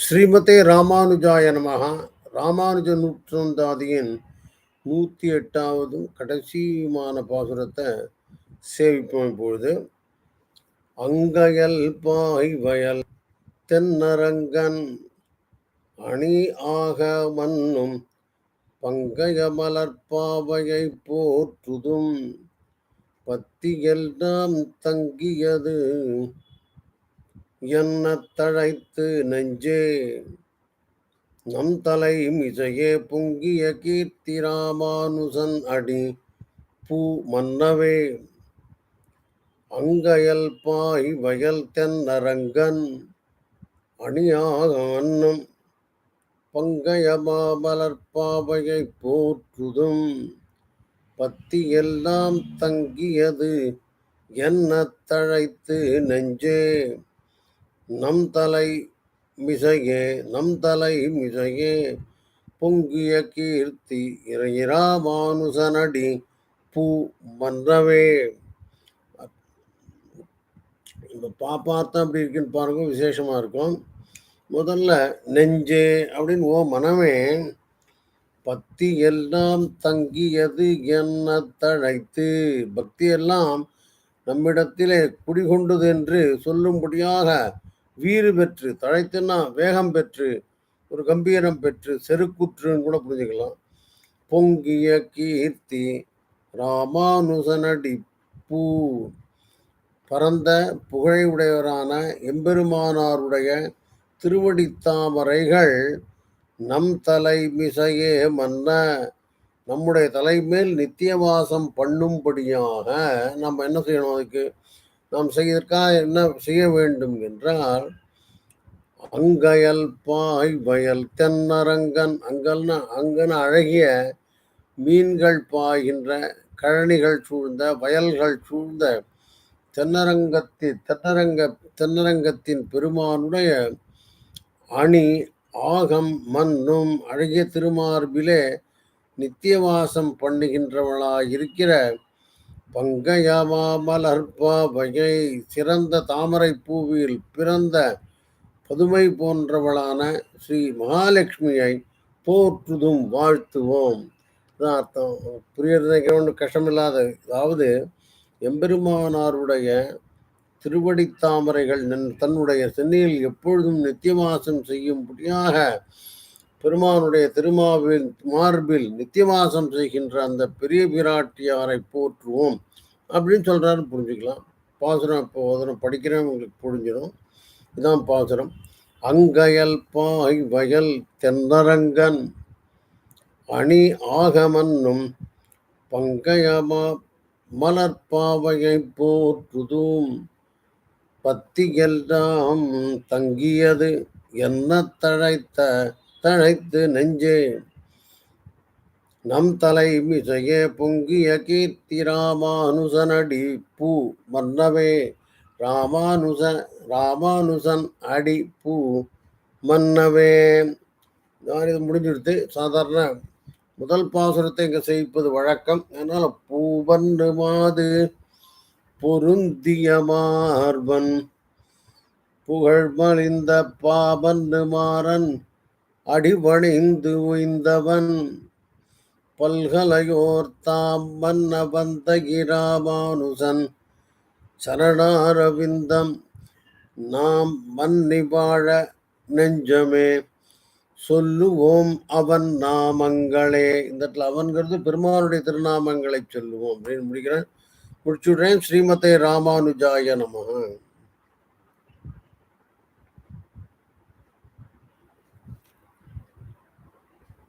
ஸ்ரீமதே ராமானுஜாய நமக ராமானுஜ நூற்றந்தாதியின் நூற்றி எட்டாவதும் கடைசியுமான பாசுரத்தை சேவிப்போம் இப்பொழுது. அங்கயல் பாய் வயல் தென்னரங்கன் அணி ஆக மன்னும் பங்கய மலர்பாவையை போற்றுதும் பத்தியெல்லாம் தங்கியது என்ன தழைத்து நெஞ்சே? நம் தலை மிசையே பொங்கிய கீர்த்தி ராமானுசன் அடி பூ மன்னவே. அங்கயல் பாய் வயல் தென்னரங்கன் அணியாக அன்னம். பங்கய மாமலர்பாவையை போற்றுதும் பத்தி எல்லாம் தங்கியது என்ன தழைத்து நெஞ்சே? நம் தலை மிசையே நம் தலை மிசையே. பொங்கிய கீர்த்தி இராமானுசனடி பூ மன்றவே. இந்த பாப்பார்த்தம் அப்படி இருக்குன்னு பாருங்க விசேஷமாக இருக்கும். முதல்ல நெஞ்சே அப்படின்னு ஓ மனமே. பக்தி எல்லாம் தங்கியது என்ன தழைத்து. பக்தி எல்லாம் நம்மிடத்திலே குடிகொண்டது என்று சொல்லும்படியாக வீறு பெற்று தழைத்துன்னா வேகம் பெற்று ஒரு கம்பீரம் பெற்று செருக்குற்றுன்னு கூட புரிஞ்சுக்கலாம். பொங்கிய கீர்த்தி ராமானுசனடி பூ. பரந்த புகழை உடையவரான எம்பெருமானாருடைய திருவடித்தாமரைகள் நம் தலை மிசையே மன்ன. நம்முடைய தலைமேல் நித்தியவாசம் பண்ணும்படியாக நம்ம என்ன செய்யணும் அதுக்கு? நாம் செய்வதற்காக என்ன செய்ய வேண்டும் என்றால் அங்கயல் பாய் வயல் தென்னரங்கன் அங்கல்னா அங்கன அழகிய மீன்கள் பாய்கின்ற கழனிகள் சூழ்ந்த வயல்கள் சூழ்ந்த தென்னரங்கத்தி தென்னரங்க தென்னரங்கத்தின் பெருமானுடைய அணி ஆகம் மன்னும் அழகிய திருமார்பிலே நித்தியவாசம் பண்ணுகின்றவளாயிருக்கிற இருக்கிற பங்கயமா மலர்பாவையை சிறந்த தாமரை பூவில் பிறந்த பதுமை போன்றவளான ஸ்ரீ மகாலட்சுமியை போற்றுதும் வாழ்த்துவோம். அர்த்தம் புரியறதுக்கு ஒன்றும் கஷ்டமில்லாத அதாவது எம்பெருமானாருடைய திருவடி தாமரைகள் தன்னுடைய சென்னையில் எப்பொழுதும் நித்தியவாசம் செய்யும்படியாக பெருமானுடைய திருமாவில் மார்பில் நித்தியவாசம் செய்கின்ற அந்த பெரிய பிராட்டியாரை போற்றுவோம் அப்படின்னு சொல்கிறாரு புரிஞ்சுக்கலாம். பாசுரம் இப்போ ஓதனம் படிக்கிறேன் உங்களுக்கு புரிஞ்சிடும். இதுதான் பாசுரம். அங்கயல் பாய் வயல் தென்னரங்கன் அணி ஆகமன்னும் பங்கயமா மலர்பாவையை போற்றுதும் பத்தியெல்லாம் தங்கியது என்ன தழைத்த தழைத்து நெஞ்சே. நம் தலை மிசையே பொங்கிய கீர்த்தி ராமானுசனடி பூ மன்னவே ராமானுச ராமானுசன் அடி பூ மன்னவே இது முடிஞ்சிடுத்து. சாதாரண முதல் பாசுரத்தை இங்கே செய்ப்பது வழக்கம். அதனால் பூவன்று மாது பொருந்திய மார்பன். புகழ் மலிந்த பாபன்னு மாறன். அடிபணிந்து உய்ந்தவன் பல்கலையோர் தாம் மன்ன கிராமானுசன் சரணாரவிந்தம். நாம் மன்னி வாழ நெஞ்சமே சொல்லுவோம் அவன் நாமங்களே. இந்த இடத்துல அவன்கிறது பெருமானுடைய திருநாமங்களை சொல்லுவோம் அப்படின்னு முடிக்கிறேன். முடிச்சுடுறேன். ஸ்ரீமத்தை ராமானுஜாய நமக